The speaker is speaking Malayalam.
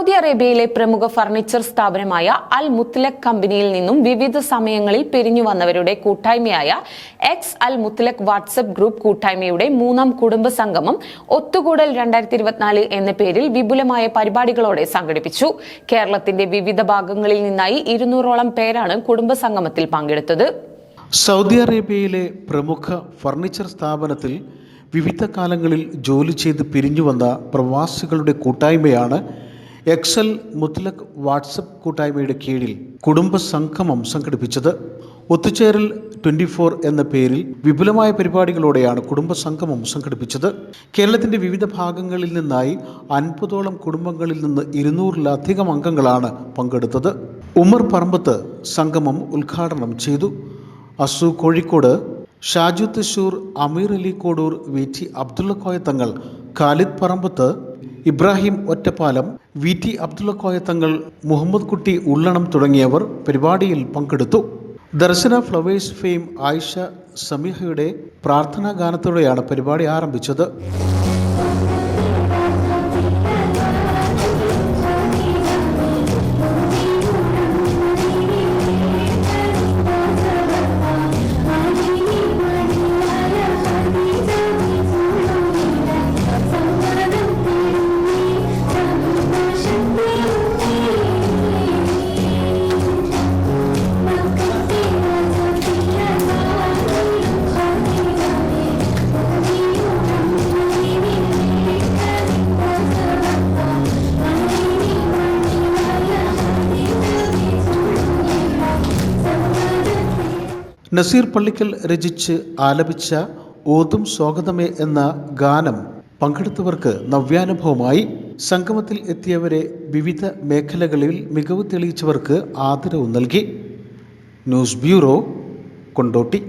സൗദി അറേബ്യയിലെ പ്രമുഖ ഫർണിച്ചർ സ്ഥാപനമായ അൽ മുത്തലക് കമ്പനിയിൽ നിന്നും വിവിധ സമയങ്ങളിൽ പിരിഞ്ഞു വന്നവരുടെ കൂട്ടായ്മയായ ex Al Muthalaq WhatsApp group കൂട്ടായ്മയുടെ മൂന്നാം കുടുംബ സംഗമം ഒത്തുകൂടൽ രണ്ടായിരത്തി ഇരുപത്തിനാല് എന്ന പേരിൽ വിപുലമായ പരിപാടികളോടെ സംഘടിപ്പിച്ചു. കേരളത്തിന്റെ വിവിധ ഭാഗങ്ങളിൽ നിന്നായി ഇരുന്നൂറോളം പേരാണ് കുടുംബ സംഗമത്തിൽ പങ്കെടുത്തത്. സൗദി അറേബ്യയിലെ പ്രമുഖ ഫർണിച്ചർ സ്ഥാപനത്തിൽ വിവിധ കാലങ്ങളിൽ ജോലി ചെയ്ത് പിരിഞ്ഞു വന്ന പ്രവാസികളുടെ കൂട്ടായ്മയാണ് എക്സൽ മുത്തലക് വാട്സപ്പ് കൂട്ടായ്മയുടെ കീഴിൽ കുടുംബ സംഗമം സംഘടിപ്പിച്ചത് ഒത്തുചേരൽ ട്വന്റി ഫോർ എന്ന പേരിൽ വിപുലമായ പരിപാടികളോടെയാണ് കുടുംബ സംഗമം സംഘടിപ്പിച്ചത്. കേരളത്തിന്റെ വിവിധ ഭാഗങ്ങളിൽ നിന്നായി അൻപതോളം കുടുംബങ്ങളിൽ നിന്ന് ഇരുന്നൂറിലധികം അംഗങ്ങളാണ് പങ്കെടുത്തത്. ഉമർ പറമ്പത്ത് സംഗമം ഉദ്ഘാടനം ചെയ്തു. Asu Kozhikode Shaju Thrissur Ameer Ali Kodur V T Abdullah Koyathangal Thangal Khalid Parambath Ibrahim Ottapalam V. T. Abdullah Koya Thangal Muhammad Kutty Ullanam തുടങ്ങിയവർ പരിപാടിയിൽ പങ്കെടുത്തു. ദർശന ഫ്ലവേഴ്സ് ഫെയിം ആയിഷ സമീഹയുടെ പ്രാർത്ഥനാ ഗാനത്തോടെയാണ് പരിപാടി ആരംഭിച്ചത്. നസീർ പള്ളിക്കൽ രചിച്ച് ആലപിച്ച ഓതും സ്വാഗതമേ എന്ന ഗാനം പങ്കെടുത്തവർക്ക് നവ്യാനുഭവമായി. സംഗമത്തിൽ എത്തിയവരെ വിവിധ മേഖലകളിൽ മികവ് തെളിയിച്ചവർക്ക് ആദരവ് നൽകി. News bureau Kondotty.